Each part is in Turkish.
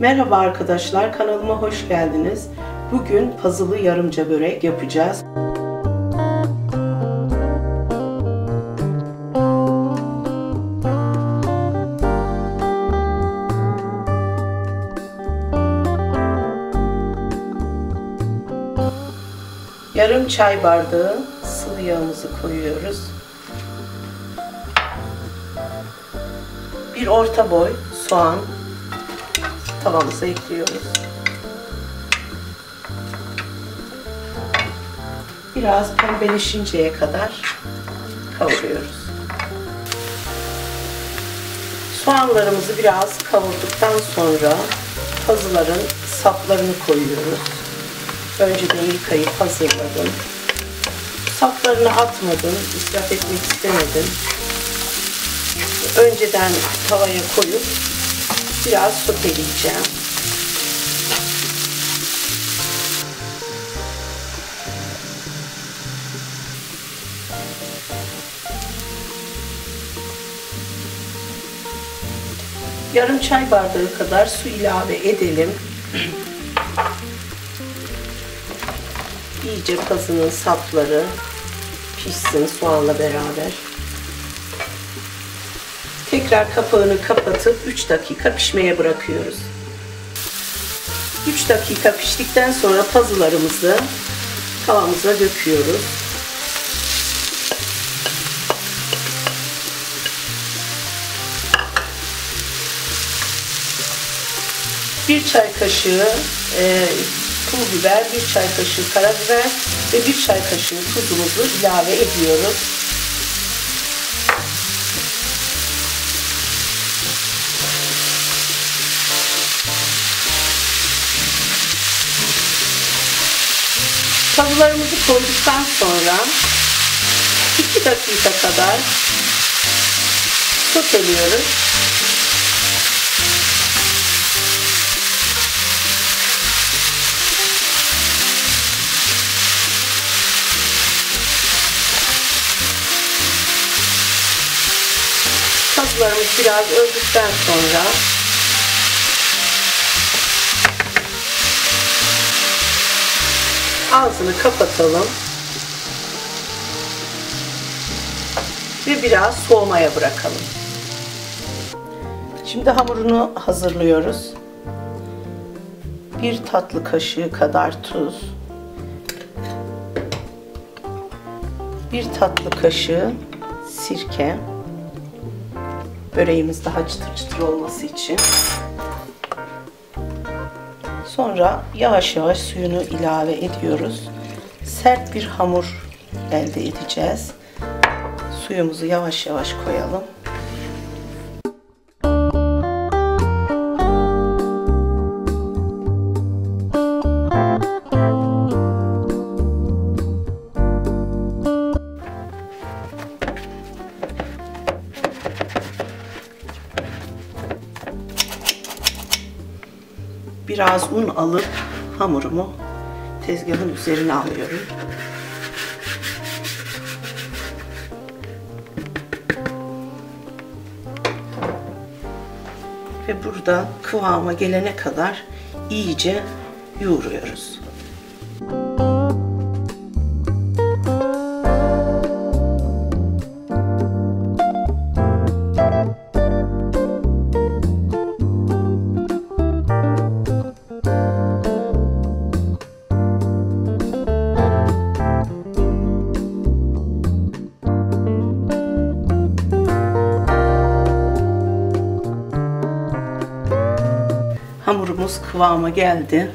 Merhaba arkadaşlar, kanalıma hoş geldiniz. Bugün pazılı yarımca börek yapacağız. Yarım çay bardağı sıvı yağımızı koyuyoruz. Bir orta boy soğan tavamıza ekliyoruz. Biraz pembeleşinceye kadar kavuruyoruz. Soğanlarımızı biraz kavurduktan sonra pazıların saplarını koyuyoruz. Önceden yıkayıp hazırladım. Saplarını atmadım, israf etmek istemedim. Önceden tavaya koyup biraz soteleyeceğim. Yarım çay bardağı kadar su ilave edelim. İyice pazının sapları pişsin soğanla beraber. Tekrar kapağını kapatıp 3 dakika pişmeye bırakıyoruz. 3 dakika piştikten sonra pazılarımızı tavamıza döküyoruz. Bir çay kaşığı e, pul biber, bir çay kaşığı karabiber ve bir çay kaşığı tuzumuzu ilave ediyoruz. Tavuklarımızı koyduktan sonra 2 dakika kadar soteliyoruz. Tavuklarımız biraz öldükten sonra ağzını kapatalım ve biraz soğumaya bırakalım. Şimdi hamurunu hazırlıyoruz. Bir tatlı kaşığı kadar tuz, bir tatlı kaşığı sirke, böreğimiz daha çıtır çıtır olması için. Sonra yavaş yavaş suyunu ilave ediyoruz. Sert bir hamur elde edeceğiz. Suyumuzu yavaş yavaş koyalım. Biraz un alıp hamurumu tezgahın üzerine alıyorum. Ve burada kıvama gelene kadar iyice yoğuruyoruz. Hamurumuz kıvama geldi.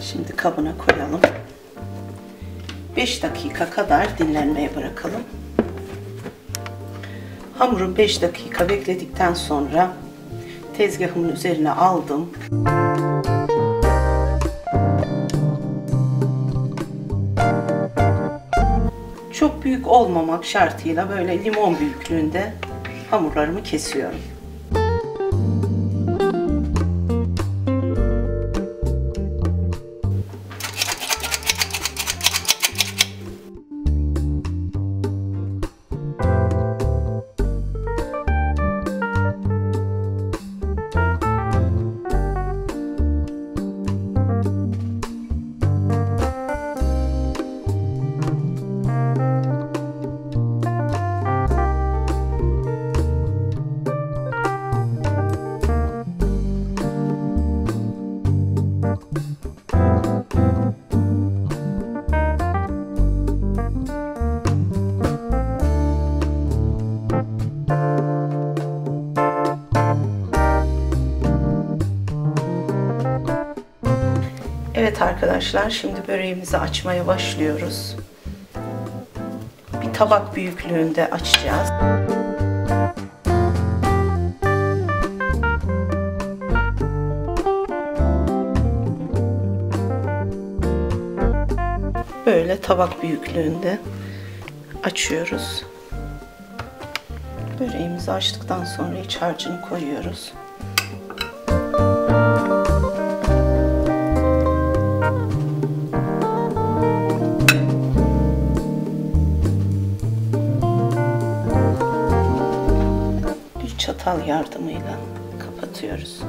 Şimdi kabına koyalım. 5 dakika kadar dinlenmeye bırakalım. Hamuru 5 dakika bekledikten sonra tezgahımın üzerine aldım. Çok büyük olmamak şartıyla böyle limon büyüklüğünde hamurlarımı kesiyorum. Arkadaşlar şimdi böreğimizi açmaya başlıyoruz. Bir tabak büyüklüğünde açacağız. Böyle tabak büyüklüğünde açıyoruz. Böreğimizi açtıktan sonra iç harcını koyuyoruz. Çatal yardımıyla kapatıyoruz.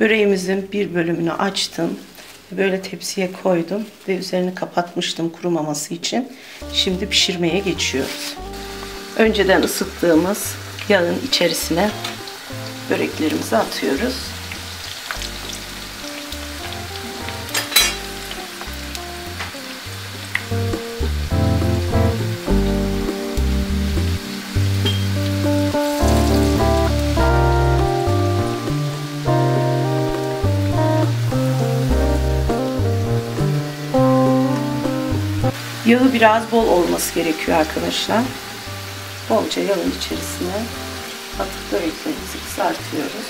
Böreğimizin bir bölümünü açtım. Böyle tepsiye koydum ve üzerini kapatmıştım kurumaması için. Şimdi pişirmeye geçiyoruz. Önceden ısıttığımız yağın içerisine böreklerimizi atıyoruz. Yağı biraz bol olması gerekiyor arkadaşlar. Bolca yağın içerisine atıp böreklerimizi kızartıyoruz.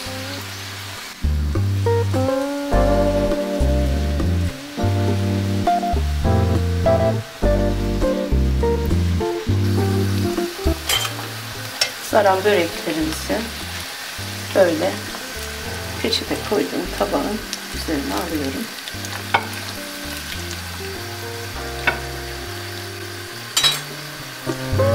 Kızaran böreklerimizi böyle peçete koyduğum tabağın üzerine alıyorum. Oh,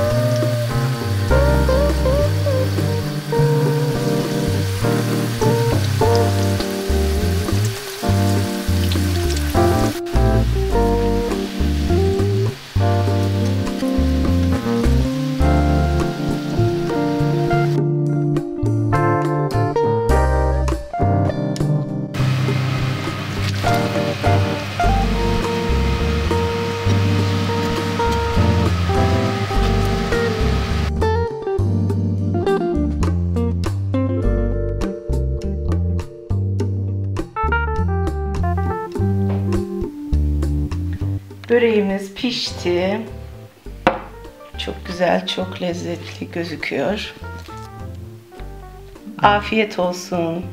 Böreğimiz pişti. Çok güzel, çok lezzetli gözüküyor. Afiyet olsun.